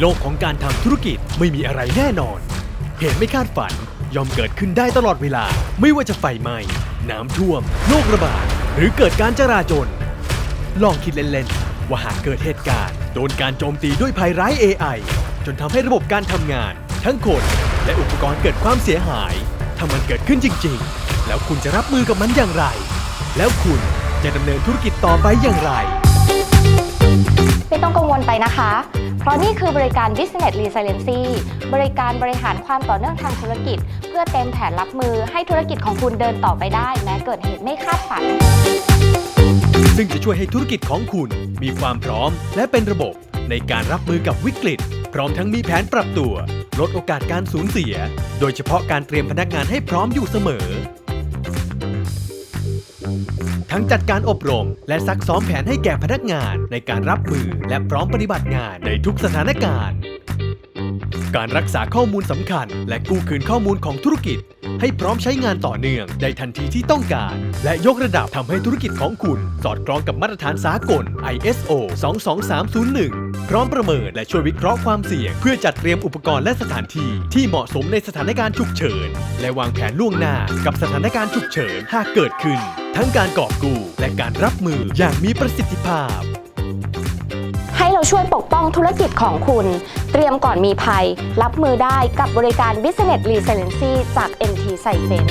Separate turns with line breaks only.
โลกของการทำธุรกิจไม่มีอะไรแน่นอน เหตุไม่คาดฝันย่อมเกิดขึ้นได้ตลอดเวลา ไม่ว่าจะไฟไหม้ น้ำท่วม โรคระบาด หรือเกิดการจราจน ลองคิดเล่น ๆ ว่าหากเกิดเหตุการณ์ โดนการโจมตีด้วยภัยร้าย AI จนทำให้ระบบการทำงาน ทั้งคนและอุปกรณ์เกิดความเสียหาย ถ้ามันเกิดขึ้นจริง ๆ แล้วคุณจะรับมือกับมันอย่างไร แล้วคุณจะดำเนินธุรกิจต่อไปอย่างไร
ไม่ต้องกังวลไปนะคะ ราะนี่คือบริการ Business Resiliency บริการบริหารความต่อเนื่องทางธุรกิจ เพื่อเต็มแผนรับมือให้ธุรกิจของคุณเดินต่อไปได้ แม้เกิดเหตุไม่คาดฝัน
ซึ่งจะช่วยให้ธุรกิจของคุณมีความพร้อม และเป็นระบบในการรับมือกับวิกฤต พร้อมทั้งมีแผนปรับตัว ลดโอกาสการสูญเสีย โดยเฉพาะการเตรียมพนักงานให้พร้อมอยู่เสมอ ทั้งจัดการอบรม และซักซ้อมแผนให้แก่พนักงานในการรับมือและพร้อมปฏิบัติงานในทุกสถานการณ์ การรักษาข้อมูลสำคัญ และกู้คืนข้อมูลของธุรกิจ ให้พร้อมใช้งานต่อเนื่องได้ทันทีที่ต้องการ และยกระดับทำให้ธุรกิจของคุณ สอดคล้องกับมาตรฐานสากล ISO 22301 พร้อมประเมินและช่วยวิเคราะห์ความเสี่ยง เพื่อจัดเตรียมอุปกรณ์และสถานที่ที่เหมาะสมในสถานการณ์ฉุกเฉิน และวางแผนล่วงหน้ากับสถานการณ์ฉุกเฉินหากเกิดขึ้น ทั้งการกอบกู้และการรับมืออย่างมีประสิทธิภาพ
ให้เราช่วยปกป้องธุรกิจของคุณ เตรียมก่อนมีภัย รับมือได้กับบริการ Business Resiliency จาก NT ใส่เฟน